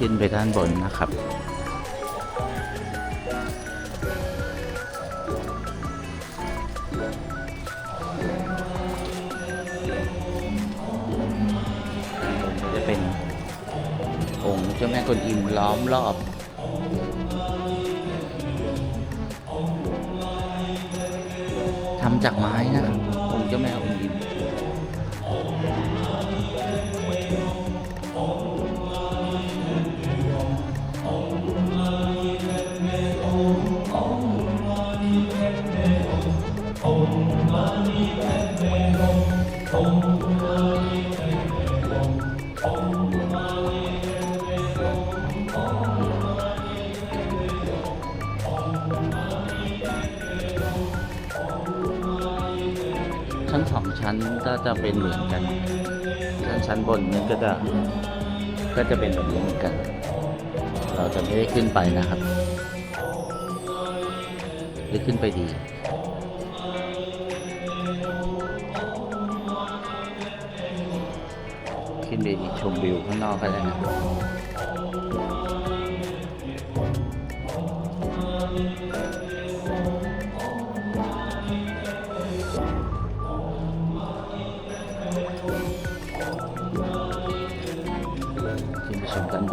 ขึ้นไปด้านบนนะครับด้านบนจะเป็นองค์เจ้าแม่กวนอิมล้อมรอบทำจากไม้นะองค์เจ้าแม่กวนอิม ชั้นสองชั้นก็จะเป็นเหมือนกันชั้นชั้นบนนี่ก็จะก็จะเป็นแบบนี้เหมือนกัน เราจะไม่ได้ขึ้นไปนะครับหรือขึ้นไปดีขึ้นไปชมวิวข้างนอกก็ได้นะ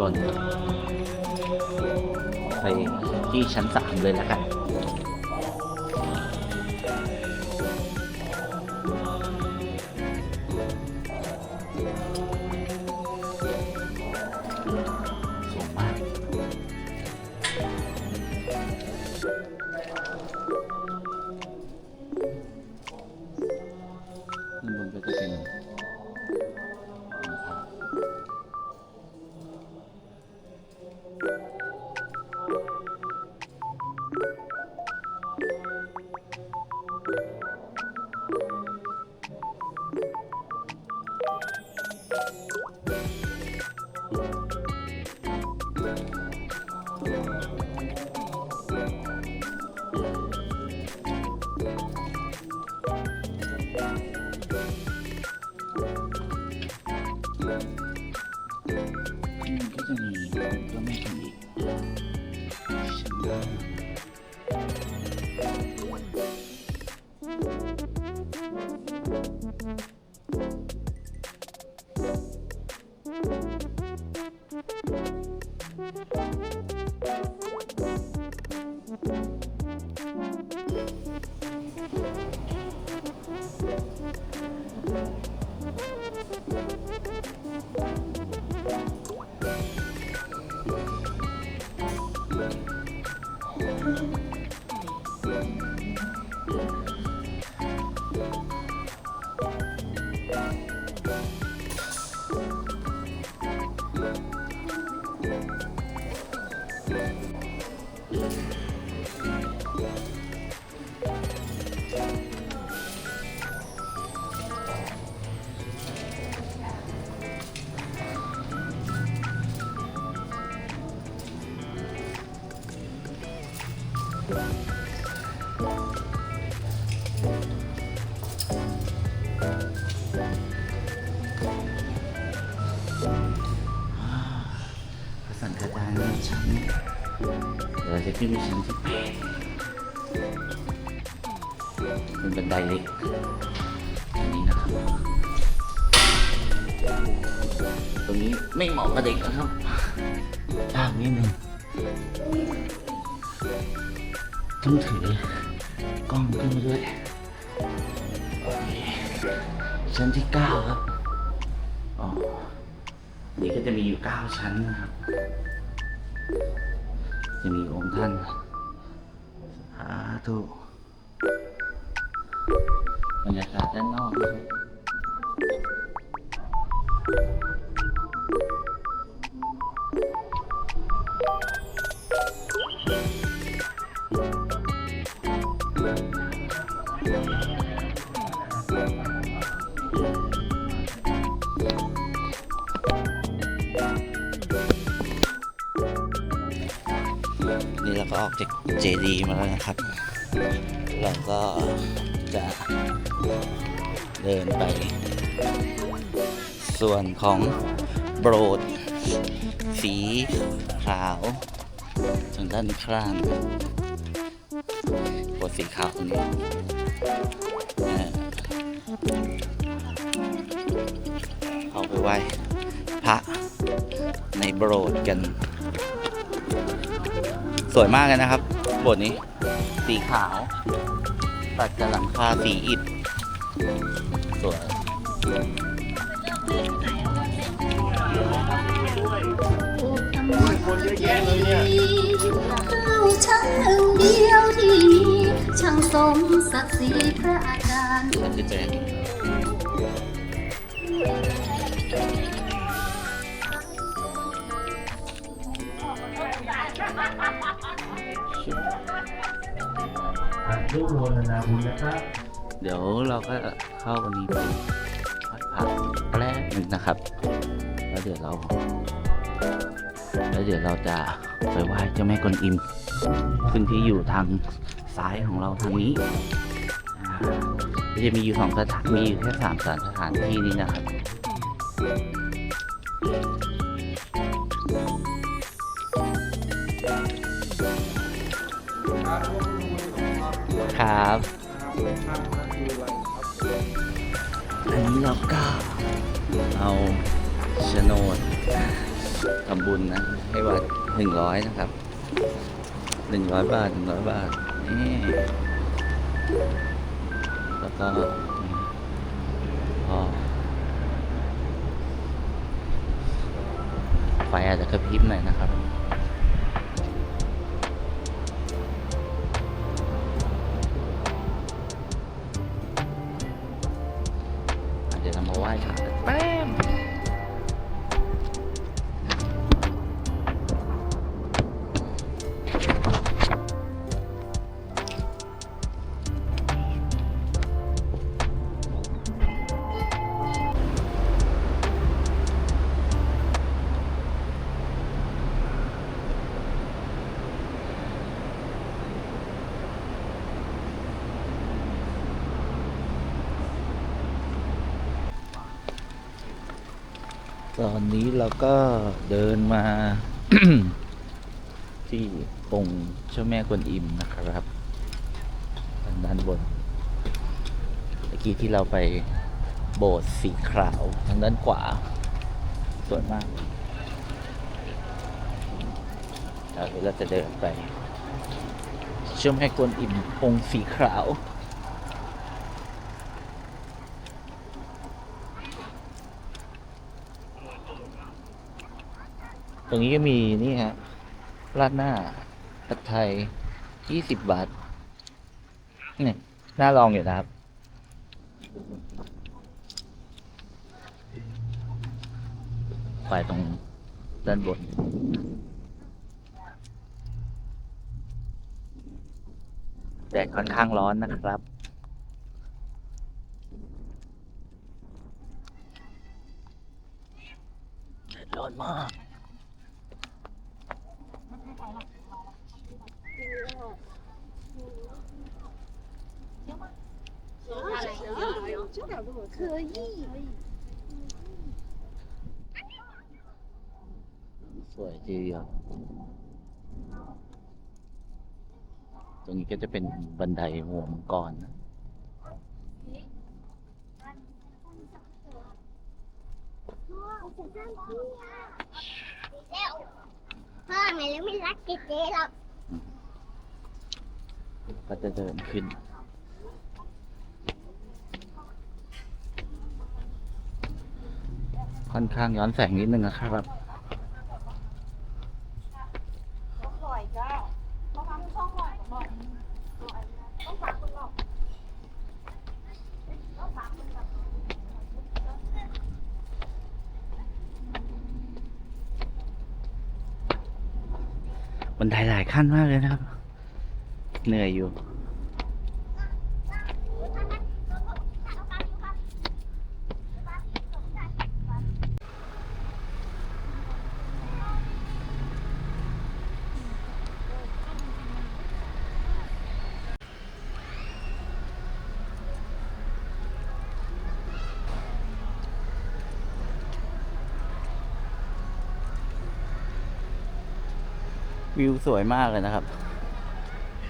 ก่อนบนไปที่ชั้นสามเลยแล้วกัน พร สังฆทานชั้นเดี๋ยวเราจะขึ้นไปชั้นที่แปดเป็นบันไดเล็กอันนี้นะครับตรงนี้ไม่เหมาะกับเด็กนะครับยากนิดนึง ต้องถือกล้องขึ้นมาด้วยโอเคชั้นที่เก้าครับอ๋อนี่ก็จะมีอยู่เก้าชั้นนะครับ จะมีองค์ท่านสาธุบรรยากาศด้านนอกนะครับ ออกจากเจดีมาแล้วนะครับ เราก็จะเดินไป ส่วนของโบรดสีขาวทางด้านข้างโบสถ์สีขาวนี้เอ่อเข้าไปไหว้พระในโบสถ์กัน สวยมากเลยนะครับโบสถ์นี้ สีขาว ตัดกับหลังคาสีอิฐสวยคนเยอะแยะเลยเนี่ยฉันหนึ่งเดียวที่มีช่างสมศักดิ์ศรีพระอาจารย์ ฉันจะแจ้งเดี๋ยวเราก็เข้าวันนี้ไปพระแป๊บหนึ่งนะครับ แล้วเดี๋ยวเรา แล้วเดี๋ยวเราจะไปไหว้เจ้าแม่กวนอิมซึ่งที่อยู่ทางซ้ายของเราทางนี้จะมีอยู่สองสถานมีอยู่แค่สามสถานที่นี้นะครับ อันนี้เราก็เอาโฉนดทำบุญนะ ให้วัดหนึ่งร้อยนะครับหนึ่งร้อยบาทหนึ่งร้อยบาท นี่ แล้วก็ไฟอาจจะกระพริบหน่อยนะครับ ตอนนี้เราก็เดินมา ที่องค์เจ้าแม่กวนอิมนะครับด้านบนเมื่อกี้ที่เราไปโบสถ์สีขาวทางด้านขวาสวยมากเดี๋ยวเราจะเดินไปเจ้าแม่กวนอิมองค์สีขาว ตรงนี้ก็มีนี่ฮะราดหน้าผัดไทยยี่สิบบาทนี่น่าลองอยู่นะครับ ไปตรงด้านบนแดดค่อนข้างร้อนนะครับ ร้อนมาก可以。สวย ทีเดียวตรงนี้ก็จะเป็นบันไดหัวมังกรนะแล้วพ่อไงแล้วไม่รักเจ๊หรอกก็จะเดินขึ้นค่อนข้างย้อนแสงนิดนึงนะครับบั ท่านมากเลยนะครับ เหนื่อยอยู่ วิวสวยมากเลยนะครับ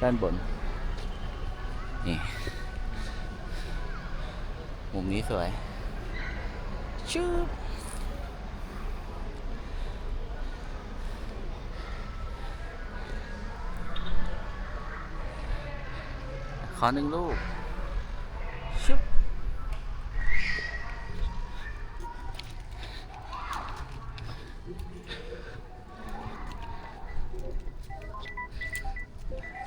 ด้านบน นี่ มุมนี้สวยชืบขอหนึ่งลูกชึบ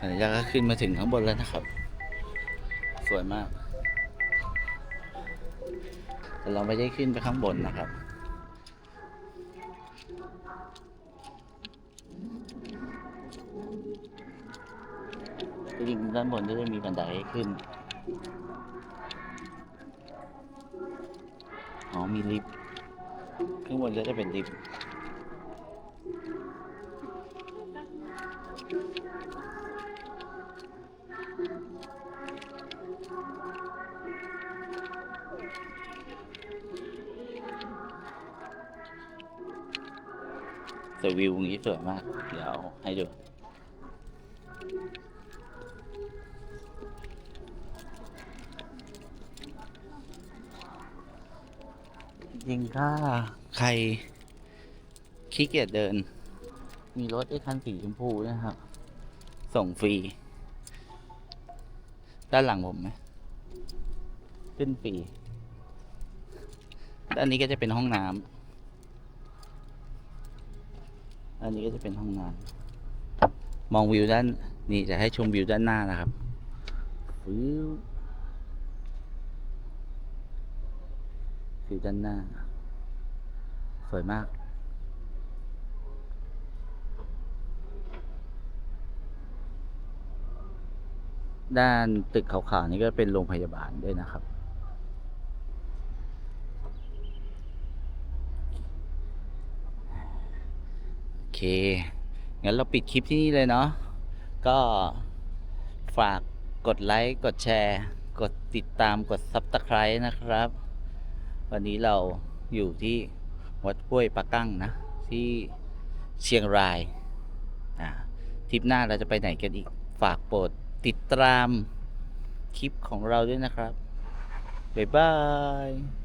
สัญญาก็ขึ้นมาถึงข้างบนแล้วนะครับ สวยมาก แต่เราไม่ได้ขึ้นไปข้างบนนะครับจริงด้านบนก็จะมีบันไดให้ขึ้น อ๋อ มีลิฟต์ ข้างบนก็จะเป็นลิฟต์ แต่วิวอย่างนี้สวยมาก เดี๋ยวให้ดูจริงถ้าใครขี้เกียจเดิน มีรถไอ้คันสีชมพูนะครับ ส่งฟรี ด้านหลังผมไหมขึ้นฟรีด้านนี้ก็จะเป็นห้องน้ำ อันนี้ก็จะเป็นห้องน้ำมองวิวด้านนี่จะให้ชมวิวด้านหน้านะครับวิววิวด้านหน้า สวยมากด้านตึกขาวๆนี่ก็เป็นโรงพยาบาลด้วยนะครับ โอเค งั้นเราปิดคลิปที่นี่เลยเนาะก็ฝากกดไลค์กดแชร์ กดติดตามกด Subscribe นะครับ วันนี้เราอยู่ที่วัดห้วยปะกั้งนะ ที่เชียงรายอ่าทริปหน้าเราจะไปไหนกันอีก ฝากโปรดติดตามคลิปของเราด้วยนะครับ บ๊ายบาย